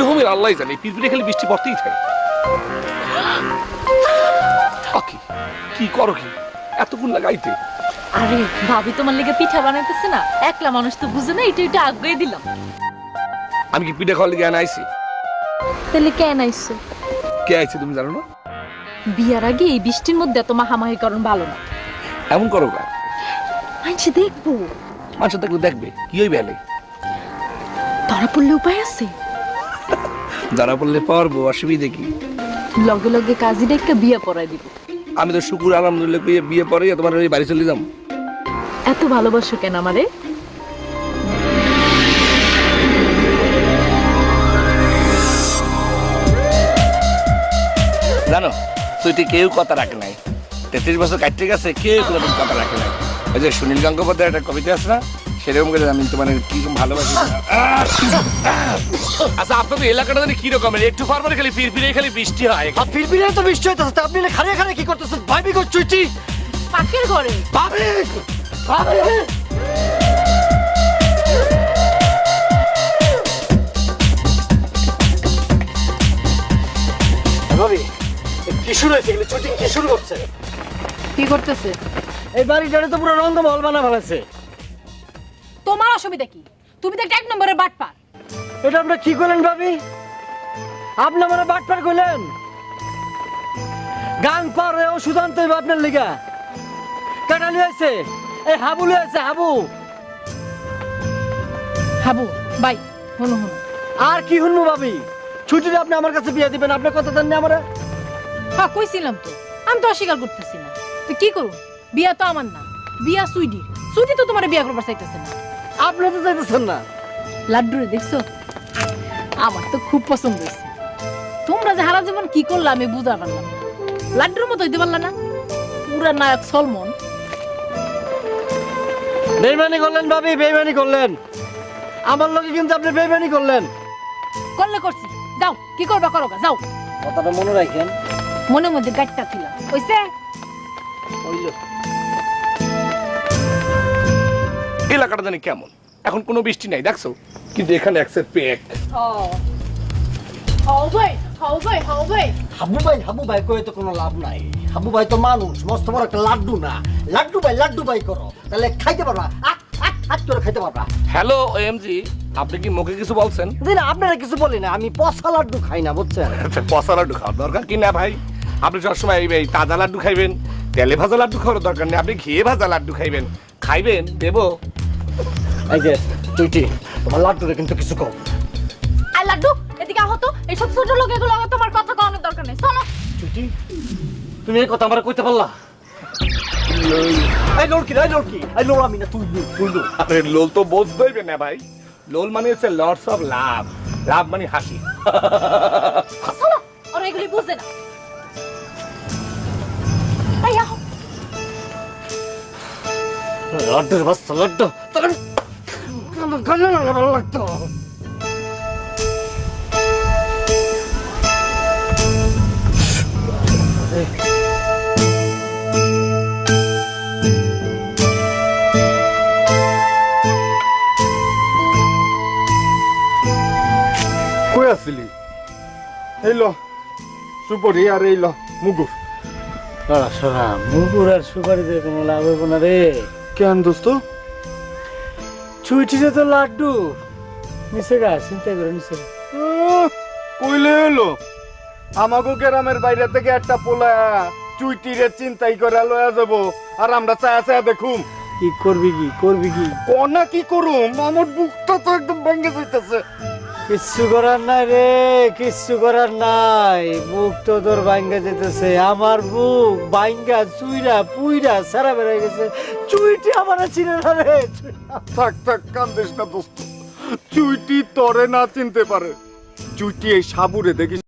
রকমের আল্লাহ জানে পিরপিরে খালি বৃষ্টি পড়তেই থাকে। আকি কি করো কি? এতক্ষণ লাগাইতে। আরে ভাবি তোমার লেগে পিঠা বানাইতেছে না? একলা মানুষ তো বুঝে না এটা এটা দিলাম। আমি কি পিঠা খাওয়ার লেগে আইসি তাহলে কেন আইসো কে আইছে তুমি জানো না? বিয়ার আগে এই বৃষ্টির মধ্যে এত মাহামাহি করণ ভালো না। এমন করো গা। আনছি দেখব। মানুষ দেখলে দেখবে কি হইবে এলে? ধরা পড়লে উপায় আছে? যারা বললে পারব অসুবিধে কি? লগে লগে কাজী ডেকে বিয়া পড়াই দিব। আমি তো শুকুর আলহামদুলিল্লাহ কইয়ে বিয়ে পরে তোমার ওই বাড়ি চলে যাম। এত ভালোবাসো কেন আমারে? জানো তুইটি কেউ কথা রাখে নাই। তেত্রিশ বছর কাটতে গেছে কেউ কোনো কথা রাখে নাই। ওই যে সুনীল গঙ্গোপাধ্যায় একটা কবিতা আছে না? সেরকম করে আমি তোমার কি ভালোবাসি? আচ্ছা আপনাদের এলাকাটা জানি কি রকমের? একটু পর খালি ফির ফিরে খালি বৃষ্টি হয়। আর ফিরফিরে তো বৃষ্টি হইতেছে তা আপনি খারে খারে কি করতেছেন? ভাবি চুইটি পাকের ঘরে। ভাবি! ভাবি! ভাবি কি শুরু হয়েছে? এগুলো চুইটি কি শুরু করছে? কি করতেছে? এই বাড়িটারে তো পুরো রঙ্গমহল বানা ফেলেছে। তোমার অসুবিধা কি? তুমি তো একটা এক নম্বরের বাটপার। এটা আপনারা কি করলেন ভাবি? আপনি আমার বাটপার করলেন? গান পার হয়ে ওষুধ আনতে আপনার লিগা। কাটালি হয়েছে এই হাবু লয়েছে হাবু। হাবু বাই হনু হনু আর কি শুনব ভাবি? ছুটিতে আপনি আমার কাছে বিয়ে দিবেন আপনার কথা দেননি আমার। হ্যাঁ কইছিলাম তো আমি তো অস্বীকার করতেছি না। তো কি করব? বিয়া তো আমার না বিয়া সুইডি সুইডি তো তোমার বিয়া করবার চাইতেছে না। আপনি তো চাইতেছেন না। লাড্ডু দেখছ? আমার তো খুব পছন্দ হয়েছে। তোমরা যে হারা জীবন কি করলে আমি বুঝা পারলাম লাড্ডুর মতো হইতে পারলা না। পুরা নায়ক সলমন। বেইমানি করলেন ভাবি বেইমানি করলেন। আমার লোকে কিন্তু আপনি বেইমানি করলেন। করলে করছি। যাও কি করবা করো যাও। কথাটা মনে রাখেন। মনে মধ্যে গাড়িটা ছিল ওইসে এলাকাটা জানি কেমন। এখন কোনো বৃষ্টি নাই দেখছ? কিন্তু এখানে একসে পেক। হবে ভাই হাবু ভাই কয়ে তো কোনো লাভ নাই। হাবু ভাই তো মানুষ মস্ত বড় একটা লাড্ডু না। লাড্ডু ভাই লাড্ডু ভাই করো। তাহলে খাইতে পারবা আট করে খাইতে পারবা। হ্যালো ওএমজি আপনি কি মুখে কিছু বলছেন? দিন আপনারা কিছু বলি না আমি পচা লাড্ডু খাই না বুঝছেন? পচা লাড্ডু খাওয়ার দরকার কি না ভাই? আপনি সবসময় এই এই তাজা লাড্ডু খাইবেন তেলে ভাজা লাড্ডু খাওয়ার দরকার নেই আপনি ঘিয়ে ভাজা লাড্ডু খাইবেন। খাইবেন দেবো এই যে চুইটি তোমার লাড্ডুরে কিন্তু কিছু কম আর লাড্ডু এদিকে আহো তো। এইসব ছোট লোক এগুলো তোমার কথা কওয়ানোর দরকার নেই। শোনো চুইটি তুমি এই কথা আমার কইতে পারলা? এই লড়কি এই লড়কি এই লোড় আমি না তুই তুই আরে লোল তো বুঝতেইবে না ভাই। লোল মানে হচ্ছে লর্ডস অফ লাভ। লাভ মানে হাসি। শোনো ওরা এগুলি বুঝে না। লাড্ডুর বাস্তা লাড্ডু। তখন গালে না ভালো লাগতো। কই আসছিলি? এই ল সুপরি আর এই ল মুগুর। শোনা শোনা মুগুর আর সুপারি দিয়ে কোনো লাভ হইব না রে। কেন দোস্ত? চুইটিতে তো লাড্ডু। নিচে গা চিন্তা করে নিচে। কইলে হলো? আমাকে গ্রামের বাইরে থেকে একটা পোলা চুইটিরে চিন্তাই করে লয়া যাব আর আমরা চায়া চায়া দেখুম। কি করবি কি? করবি কি? কনা কি করুম? আমার বুকটা তো একদম ভেঙে যাইতেছে। কিচ্ছু করার নাই রে, কিচ্ছু করার নাই। বুক তো তোর বাইঙ্গা যেতেছে, আমার বুক বাইঙ্গা চুইরা পুইরা সারা বেড়ে গেছে। চুইটি আমার চিনে না রে। থাক থাক, কান্দিস না দোস্ত। চুইটি তরে না চিনতে পারে। চুইটি এই সাবুরে দেখিস